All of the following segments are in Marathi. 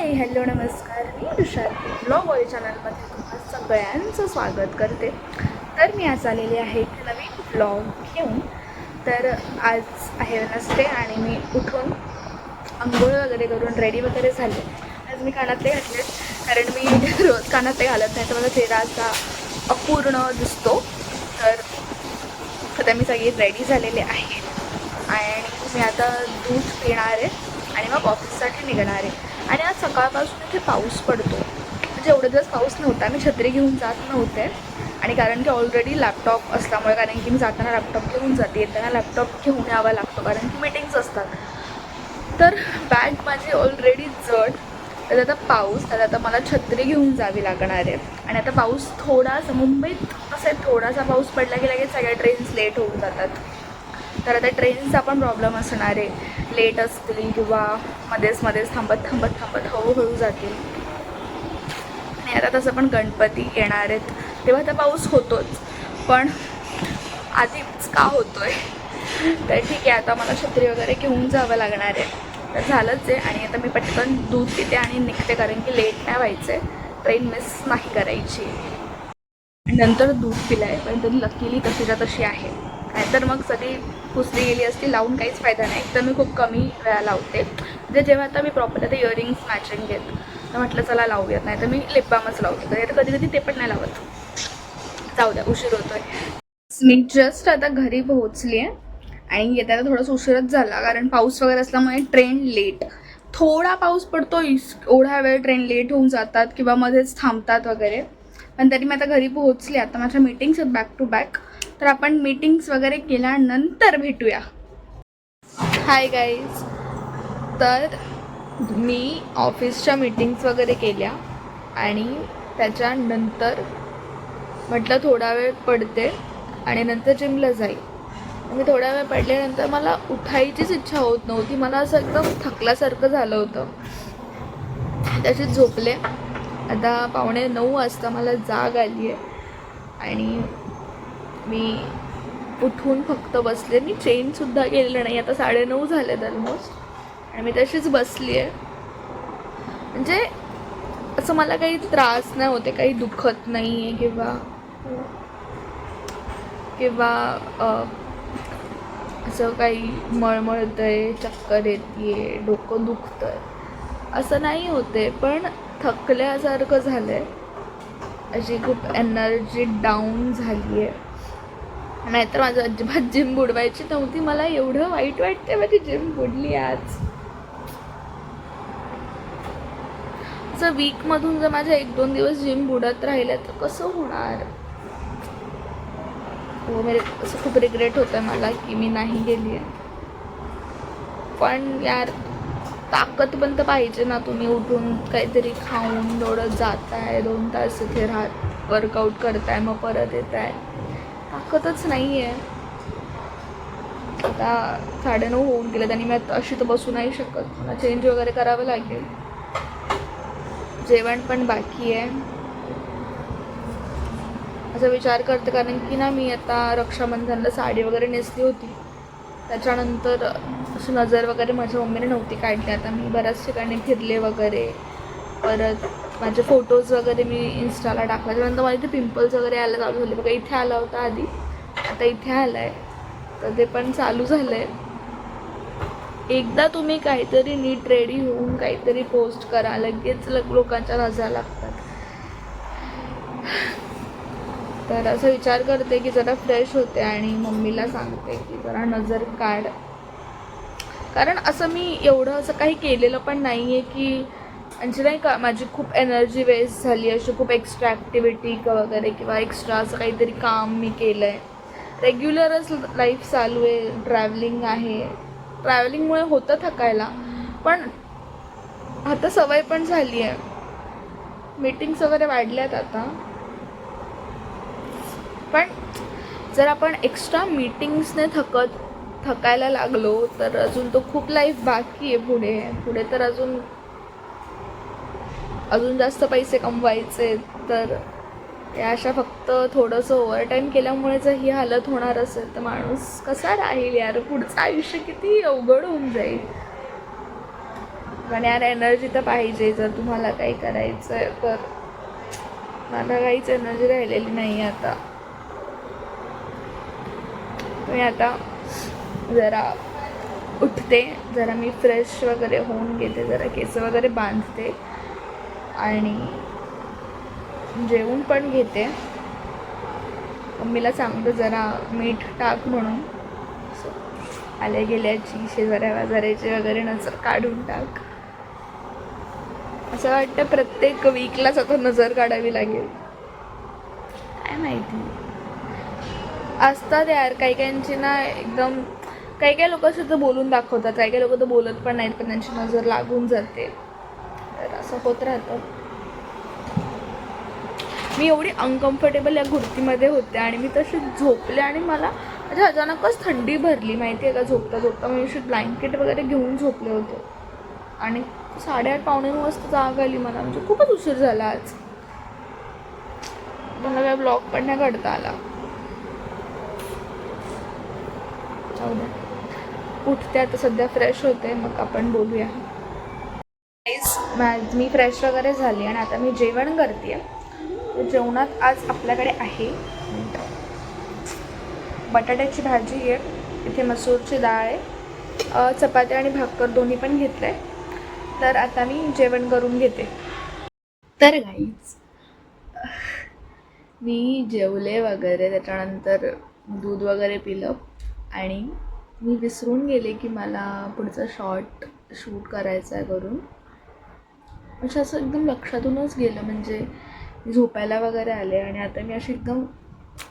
हाय हॅलो नमस्कार. मी तुषार ब्लॉग बॉय चॅनलमध्ये तुम्हा सगळ्यांचं स्वागत करते. तर मी आज आलेली आहे एक नवीन ब्लॉग घेऊन. तर आज आहे नसते आणि मी उठून आंघोळ वगैरे करून रेडी वगैरे झाले. आज मी कानातले घातले कारण मी रोज कानातले घालत नाही तर माझा चेहरा असा अपूर्ण दिसतो. तर आता मी सगळी रेडी झालेले आहे. आणि मी आता दूध पिणार आहे आणि मग ऑफिससाठी निघणार आहे. आणि आज सकाळपासून इथे पाऊस पडतो. म्हणजे एवढे दिवस पाऊस नव्हता. मी छत्री घेऊन जात नव्हते. आणि कारण की ऑलरेडी लॅपटॉप असल्यामुळे कारण की मी जाताना लॅपटॉप घेऊन जाते. येताना लॅपटॉप घेऊन यावा लागतो कारण की मीटिंग्स असतात. तर बॅग माझी ऑलरेडी जड. तर आता पाऊस तर आता मला छत्री घेऊन जावी लागणार आहे. आणि आता पाऊस थोडासा मुंबईत कसं आहे थोडासा पाऊस पडला की लगेच सगळ्या ट्रेन्स लेट होऊन जातात. तर आता ट्रेनचा पण प्रॉब्लेम असणार आहे. लेट असतील किंवा मध्येच मध्येच थांबत थांबत थांबत हळूहळू जातील. आणि आता तसं पण गणपती येणार आहेत. तेव्हा तर पाऊस होतोच पण आधीच का होतोय? तर ठीक आहे आता मला छत्री वगैरे घेऊन जावं लागणार आहे. तर झालंच आहे आणि आता मी पटकन दूध पिते आणि निघते कारण की लेट नाही व्हायचं आहे ट्रेन मिस नाही करायची. नंतर दूध पिलं आहे पण तरी लकीली तशीच्या तशी आहे. नाहीतर मग सगळी पुसली गेली असती लावून काहीच फायदा नाही. तर मी खूप कमी वेळा लावते. म्हणजे जेव्हा आता मी प्रॉपर आता इयरिंग्स मॅचिंग घेत तर म्हटलं चला लावूयात नाही तर मी लिपबामच लावते. तर आता कधी कधी ते पण नाही लावत. जाऊ द्या उशीर होतोय. मी जस्ट आता घरी पोहोचली आहे आणि येताना थोडासा उशीरच झाला कारण पाऊस वगैरे असल्यामुळे ट्रेन लेट थोडा पाऊस पडतो इस एवढा वेळ ट्रेन लेट होऊन जातात किंवा मध्येच थांबतात वगैरे. पण तरी मी आता घरी पोहोचली आता माझ्या मीटिंग्स आहेत बॅक टू बॅक तर आपण मीटिंग्स वगैरे केल्यानंतर भेटूया. हाय गाईज तर मी ऑफिसच्या मीटिंग्स वगैरे केल्या आणि त्याच्यानंतर म्हटलं थोडा वेळ पडते आणि नंतर जिमला जाईल. मी थोडा वेळ पडल्यानंतर मला उठायचीच इच्छा होत नव्हती. मला असं एकदम थकल्यासारखं झालं होतं. त्याच्यात झोपले. आता पावणे नऊ वाजता मला जाग आली आहे आणि मी उठून फक्त बसले. मी चेनसुद्धा गेलेलं नाही. आता साडेनऊ झालेत ऑलमोस्ट आणि मी तशीच बसली आहे. म्हणजे असं मला काही त्रास नाही होते काही दुखत नाही आहे किंवा किंवा असं काही मळमळतं आहे चक्कर येते डोकं दुखतं आहे असं नाही होते पण थकल्यासारखं झालं आहे अशी खूप एनर्जी डाऊन झाली आहे नाहीतर माझं अजिबात जिम बुडवायची नव्हती. मला एवढं वाईट वाटते माझी जिम बुडली आज. असं वीकमधून जर माझ्या एक दोन दिवस जिम बुडत राहिल्या तर कसं होणार? हो मेरे असं खूप रिग्रेट होतं आहे मला की मी नाही गेली आहे पण यार ताकद पण तर पाहिजे ना तुम्ही उठून काहीतरी खाऊन एवढं जाताय दोन तास इथे राहत वर्कआउट करताय मग परत येत आहे ताकदच नाही आहे आता साडेनऊ होऊन गेलेत आणि मी आता अशी तर बसू नाही शकत. मला चेंज वगैरे करावं लागेल. जेवण पण बाकी आहे. असा विचार करते कारण की ना मी आता रक्षाबंधनला साडी वगैरे नेसली होती. त्याच्यानंतर अशी नजर वगैरे माझ्या मम्मीने नव्हती काढली. आता मी बऱ्याच ठिकाणी फिरले वगैरे. परत माझे फोटोज वगैरे मी इन्स्टाला टाकला. त्यानंतर मला इथे पिंपल्स वगैरे यायला चालू झाले. बघा इथे आला होता आधी. आता इथे आला आहे तर ते पण चालू झालं आहे एकदा तुम्ही काहीतरी नीट रेडी होऊन काहीतरी पोस्ट करा. लगेच लग लोकांच्या नजर लागतात. तर असं विचार करते की जरा फ्रेश होते आणि मम्मीला सांगते की जरा नजर काढ. कारण असं मी एवढं असं काही केलेलं पण नाही आहे की म्हणजे नाही का माझी खूप एनर्जी वेस्ट झाली अशी खूप एक्स्ट्रा ॲक्टिव्हिटी वगैरे किंवा एक्स्ट्रा असं काहीतरी काम मी केलं आहे रेग्युलरच लाईफ चालू आहे. ट्रॅव्हलिंग आहे. ट्रॅव्हलिंगमुळे होतं थकायला. पण आता सवय पण झाली आहे. मीटिंग्स वगैरे वाढल्यात आता. पण जर आपण एक्स्ट्रा मीटिंग्सने थकत थकायला लागलो तर अजून तो खूप लाईफ बाकी आहे पुढे. पुढे तर अजून अजून जास्त पैसे कमवायचे तर या अशा फक्त थोडंसं ओव्हरटाईम केल्यामुळे जर ही हालत होणार असेल तर माणूस कसा राहील यार? पुढचं आयुष्य किती अवघड होऊन जाईल. पण यार एनर्जी तर पाहिजे जर तुम्हाला काही करायचं आहे तर. मला काहीच एनर्जी राहिलेली नाही आहे आता. मी आता जरा उठते जरा मी फ्रेश वगैरे होऊन घेते जरा केस वगैरे बांधते. आणि जेवून पण घेते. मम्मीला सांगतो जरा मीठ टाक म्हणून. आल्या गेल्याची शेजाऱ्या वाजाऱ्याची वगैरे नजर काढून टाक. असं वाटतं प्रत्येक वीकलाच आता नजर काढावी लागेल. काय माहिती? असतात यार काही काहींची ना एकदम काही काही लोक सुद्धा बोलून दाखवतात. काही काही लोक तर बोलत पण नाहीत पण त्यांची नजर लागून जाते. असं होत राहतं. मी एवढी अनकम्फर्टेबल या कुर्तीमध्ये होते आणि मी तशी झोपले आणि मला म्हणजे अचानकच थंडी भरली माहिती आहे का? झोपता झोपता मी अशी ब्लँकेट वगैरे घेऊन झोपले होते. आणि साडेआठ पावणे नऊ वाजता जाग आली मला म्हणजे खूपच उशीर झाला आज. मला काय ब्लॉग पण नाही काढता आला. जाऊ उठते आता सध्या फ्रेश होते मग आपण बोलूया. माझ मी फ्रेश वगैरे झाली आणि आता मी जेवण करते आहे जेवणात आज आपल्याकडे आहे बटाट्याची भाजी आहे इथे मसूरची डाळ आहे चपाती आणि भाकर दोन्ही पण घेतलं आहे तर आता मी जेवण करून घेते. तर गाईच मी जेवले वगैरे त्याच्यानंतर दूध वगैरे पिलं आणि मी विसरून गेले की मला पुढचं शॉर्ट शूट करायचं आहे करून. म्हणजे असं एकदम लक्षातूनच गेलं म्हणजे मी झोपायला वगैरे आले आणि आता मी अशी एकदम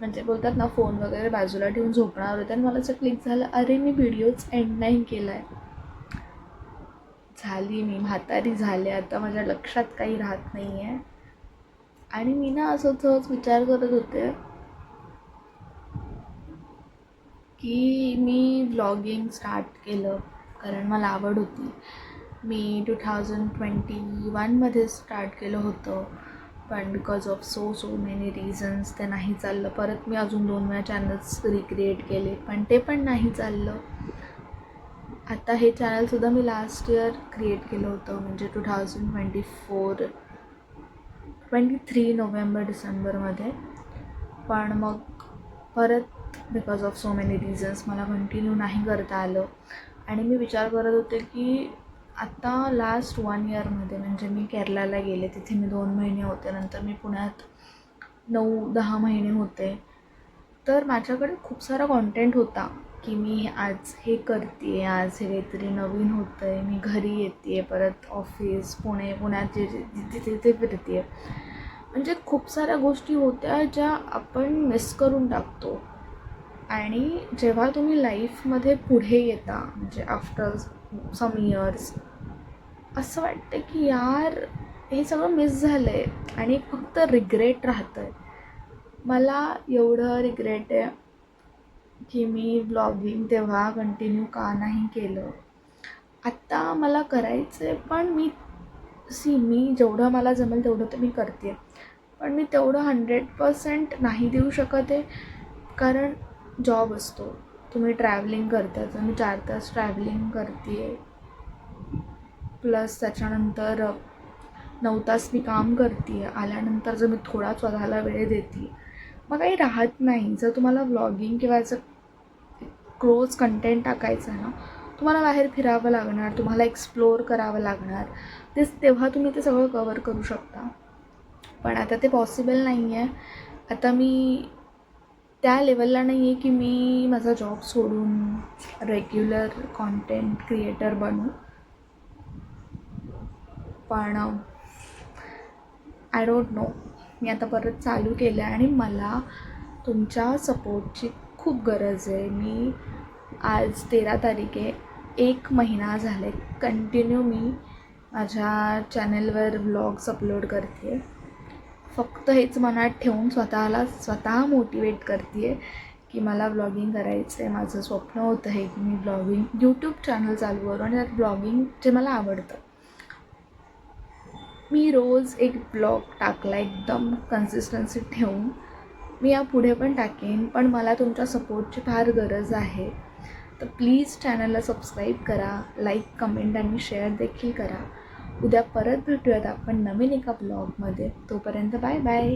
म्हणजे बोलतात ना फोन वगैरे बाजूला ठेवून झोपणार होते आणि मला असं क्लिक झालं अरे मी व्हिडिओच एंड नाही केला आहे झाली मी म्हातारी झाले आता माझ्या लक्षात काही राहत नाही आहे आणि मी ना असं सहज विचार करत होते की मी व्लॉगिंग स्टार्ट केलं कारण मला आवड होती. मी टू थाउजंड ट्वेंटी वनमध्ये स्टार्ट केलं होतं. पण because of so so many reasons ते नाही चाललं. परत मी अजून दोन वेळा चॅनल्स रिक्रिएट केले पण ते पण नाही चाललं. आता हे चॅनलसुद्धा मी लास्ट इयर क्रिएट केलं होतं म्हणजे two thousand twenty four twenty three November डिसेंबरमध्ये पण मग परत because of so many reasons मला कंटिन्यू नाही करता आलं. आणि मी विचार करत होते की आत्ता लास्ट वन इयरमध्ये म्हणजे मी केरलाला गेले तिथे मी दोन महिने होते नंतर मी पुण्यात नऊ दहा महिने होते. तर माझ्याकडे खूप सारा कॉन्टेंट होता की मी आज हे करते आज हे काहीतरी नवीन होतं आहे मी घरी येते आहे परत ऑफिस पुणे पुण्यात जे जिथे तिथे फिरते आहे म्हणजे खूप साऱ्या गोष्टी होत्या ज्या आपण मिस करून टाकतो. आणि जेव्हा तुम्ही लाईफमध्ये पुढे येता म्हणजे आफ्टर सम इयर्स असं वाटतं की यार हे सगळं मिस झालं आहे आणि फक्त रिग्रेट राहतं आहे मला एवढं रिग्रेट आहे की मी ब्लॉगिंग तेव्हा कंटिन्यू का नाही केलं. आत्ता मला करायचं आहे पण मी सी मी जेवढं मला जमेल तेवढं तर मी करते. पण मी तेवढं हंड्रेड पर्सेंट नाही देऊ शकत आहे कारण जॉब असतो. तुम्ही ट्रॅव्हलिंग करता तर मी चार तास ट्रॅव्हलिंग करते आहे प्लस त्याच्यानंतर नऊ तास मी काम करते आहे आल्यानंतर जर मी थोडा स्वतःला वेळ देते मग काही राहत नाही. जर तुम्हाला व्लॉगिंग किंवा याचं क्लोज कंटेंट टाकायचं आहे ना तुम्हाला बाहेर फिरावं लागणार तुम्हाला एक्सप्लोअर करावं लागणार. तेच तेव्हा तुम्ही ते सगळं कवर करू शकता. पण आता ते पॉसिबल नाही आहे आता मी त्या लेवलला नाही आहे की मी माझा जॉब सोडून रेग्युलर कॉन्टेंट क्रिएटर बनू. पण आय डोंट नो मी आता परत चालू केलं आहे आणि मला तुमच्या सपोर्टची खूप गरज आहे. मी आज तेरा तारीख आहे एक महिना झाले. कंटिन्यू मी माझ्या चॅनलवर व्लॉग्स अपलोड करते फक्त हेच मनात ठेवून स्वतःला स्वतः मोटिवेट करते आहे की मला ब्लॉगिंग करायचं आहे माझं स्वप्न होतं हे की मी ब्लॉगिंग यूट्यूब चॅनल चालू करू आणि त्यात ब्लॉगिंग जे मला आवडतं. मी रोज एक ब्लॉग टाकला एकदम कन्सिस्टन्सी ठेवून. मी या पुढे पण टाकेन पण मला तुमच्या सपोर्टची फार गरज आहे. तर प्लीज चॅनलला सबस्क्राईब करा लाईक कमेंट आणि शेअर देखील करा. उद्या परत भेटूयात आपण नवीन एका ब्लॉगमध्ये. तोपर्यंत बाय बाय.